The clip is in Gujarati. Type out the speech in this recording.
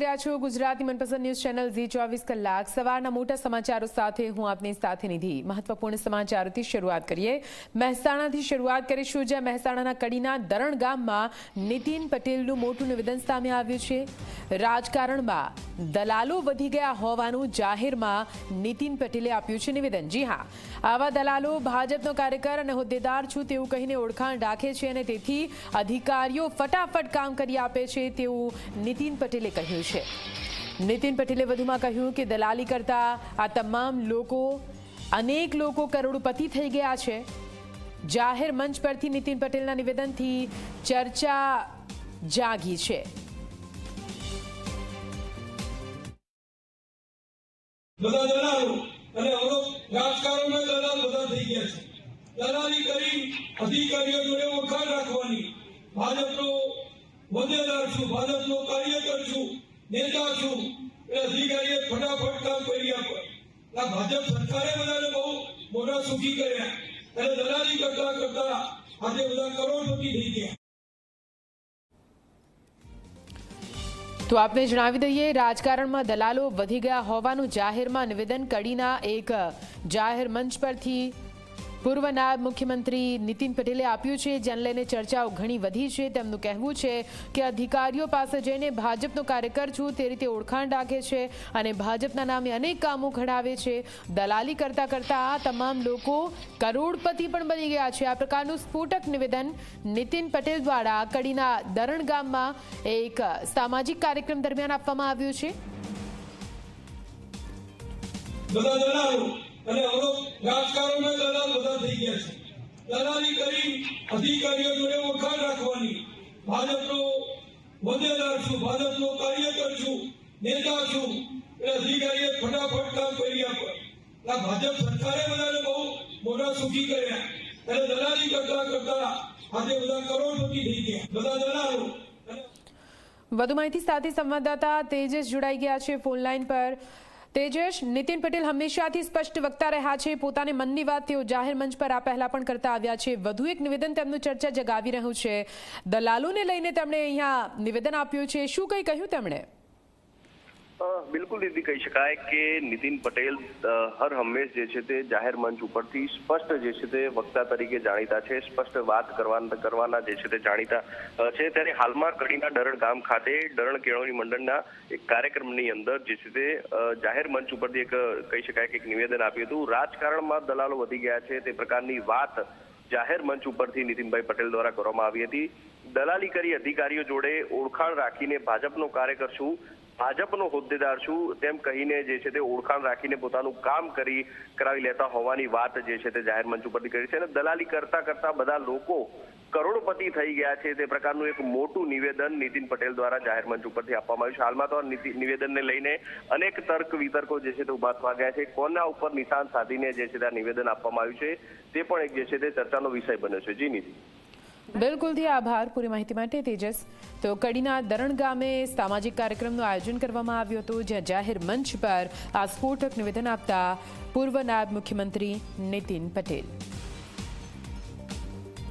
રહ્યા છો ગુજરાતી મનપસંદ ન્યૂઝ ચેનલ ઝી ચોવીસ કલાક. સવારના મોટા સમાચારો સાથે હું આપની સાથે નિધિ મહત્વપૂર્ણ સમાચારોથી શરૂઆત કરીએ. મહેસાણાથી શરૂઆત કરીશું, જ્યાં મહેસાણાના કડીના દરણ ગામમાં નીતિન પટેલનું મોટું નિવેદન સામે આવ્યું છે. રાજકારણમાં દલાલો વધી ગયા હોવાનું જાહેરમાં નીતિન પટેલે આપ્યું છે નિવેદન. જી હા, આવા દલાલો ભાજપનો કાર્યકર અને હોદ્દેદાર છું તેવું કહીને ઓળખાણ રાખે છે અને તેથી અધિકારીઓ ફટાફટ કામ કરી આપે છે તેવું નીતિન પટેલે કહ્યું છે. નીતિન પટેલે વધુમાં કહ્યું કે દલાલી કરતા આ તમામ લોકો અનેક લોકો કરોડપતિ થઈ ગયા છે. જાહેર મંચ પરથી નીતિન પટેલના નિવેદનથી ચર્ચા જાગી છે. બધા દલાલો અને રાજકારણમાં દલાલ બધા થઈ ગયા છે. દલાલી કરી અધિકારીઓ જોડે વખાણ રાખવાની. ભાજપનો હોદ્દેદાર છું, ભાજપનો કાર્યકર છું, નેતા છું. એ અધિકારીએ ફટાફટ કામ કરી આપે આ ભાજપ સરકારે બધાને બહુ મોટા સુખી કર્યા. અને દલાલી કરતા કરતા આજે બધા કરોડપતિ થઈ ગયા. તો આપને જણાવી દઈએ, રાજકારણમાં દલાલો વધી ગયા હોવાનું જાહેરમાં નિવેદન કડીના એક જાહેર મંચ પરથી પૂર્વ નાયબ મુખ્યમંત્રી નીતિન પટેલે આપ્યું છે, જેને લઈને ચર્ચાઓ ઘણી વધી છે. તેમનું કહેવું છે કે અધિકારીઓ પાસે જઈને ભાજપનો કાર્યકર છું, તે રીતે ઓળખાણ રાખે છે અને ભાજપના નામે અનેક કામો ઘડાવે છે. દલાલી કરતા કરતા આ તમામ લોકો કરોડપતિ પણ બની ગયા છે. આ પ્રકારનું સ્ફોટક નિવેદન નીતિન પટેલ દ્વારા કડીના દરણ ગામમાં એક સામાજિક કાર્યક્રમ દરમિયાન આપવામાં આવ્યું છે. બધા દલાલો અને દલાલ બધા થઈ ગયા છે દલાલી કરી અધિકારીઓ જોડે વખાણ રાખવાની. ભાજપનો હોદ્દેદાર છું, ભાજપનો કાર્યકર છું, નેતા છું. એ અધિકારીએ ફટાફટ કામ કરી આપે ભાજપ સરકારે બધાને બહુ મોટા સુખી કર્યા. અને દલાલી કરતા કરતા આજે બધા કરોડપતિ થઈ ગયા. બધા દલાલો. વધુ માહિતી સાથે સંવાદદાતા તેજસ જોડાઈ ગયા છે ફોન લાઈન પર. તેજસ, નીતિન પટેલ હંમેશાથી સ્પષ્ટ વક્તા રહ્યા છે. પોતાને મનની વાત તેઓ જાહેર મંચ પર આ પહેલા પણ કરતા આવ્યા છે. વધુ એક નિવેદન તેમનું ચર્ચા જગાવી રહ્યું છે. દલાલોને લઈને તેમણે અહીંયા નિવેદન આપ્યું છે. શું કંઈ કહ્યું તેમણે? બિલકુલ દીદી કહી શકાય કે નીતિન પટેલ હર હંમેશ જે છે તે જાહેર મંચ ઉપરથી સ્પષ્ટ જે છે તે વક્તા તરીકે જાણીતા છે, સ્પષ્ટ વાત કરવાના કરવાના જે છે તે જાણીતા છે. ત્યારે હાલમાં કડીના ડરણ ગામ ખાતે ડરણ કેળવણી મંડળના એક કાર્યક્રમની અંદર જે છે તે જાહેર મંચ ઉપરથી એક, કહી શકાય કે એક નિવેદન આપ્યું હતું. રાજકારણમાં દલાલો વધી ગયા છે. તે પ્રકારની વાત જાહેર મંચ ઉપરથી નીતિનભાઈ પટેલ દ્વારા કરવામાં આવી હતી. દલાલી કરી અધિકારીઓ જોડે ઓળખાણ રાખીને ભાજપનો કાર્યકર છું. ભાજપનો હોદ્દેદાર છું. તેમ કહીને જે છે તે ઓળખાણ રાખીને પોતાનું કામ કરી, કરાવી લેતા હોવાની વાત જે છે તે જાહેર મંચ ઉપરથી કરી છે. અને દલાલી કરતા કરતા બધા લોકો કરોડપતિ થઈ ગયા છે. તે પ્રકારનું એક મોટું નિવેદન નીતિન પટેલ દ્વારા જાહેર મંચ ઉપરથી આપવામાં આવ્યું છે. હાલમાં તો નિવેદનને લઈને અનેક તર્ક વિતર્કો જે છે તે ઊભા થવા ગયા છે. કોના ઉપર નિશાન સાધીને જે છે તે નિવેદન આપવામાં આવ્યું છે, તે પણ એક જે છે તે ચર્ચાનો વિષય બન્યો છે. જી નીતિ બિલકુલથી આભાર પૂરી માહિતી માટે, તેજસ. તો કડીના દરણ ગામે સામાજિક કાર્યક્રમનું આયોજન કરવામાં આવ્યું હતું, જ્યાં જાહેર મંચ પર આ સ્ફોટક નિવેદન આપતા પૂર્વ નાયબ મુખ્યમંત્રી નીતિન પટેલ.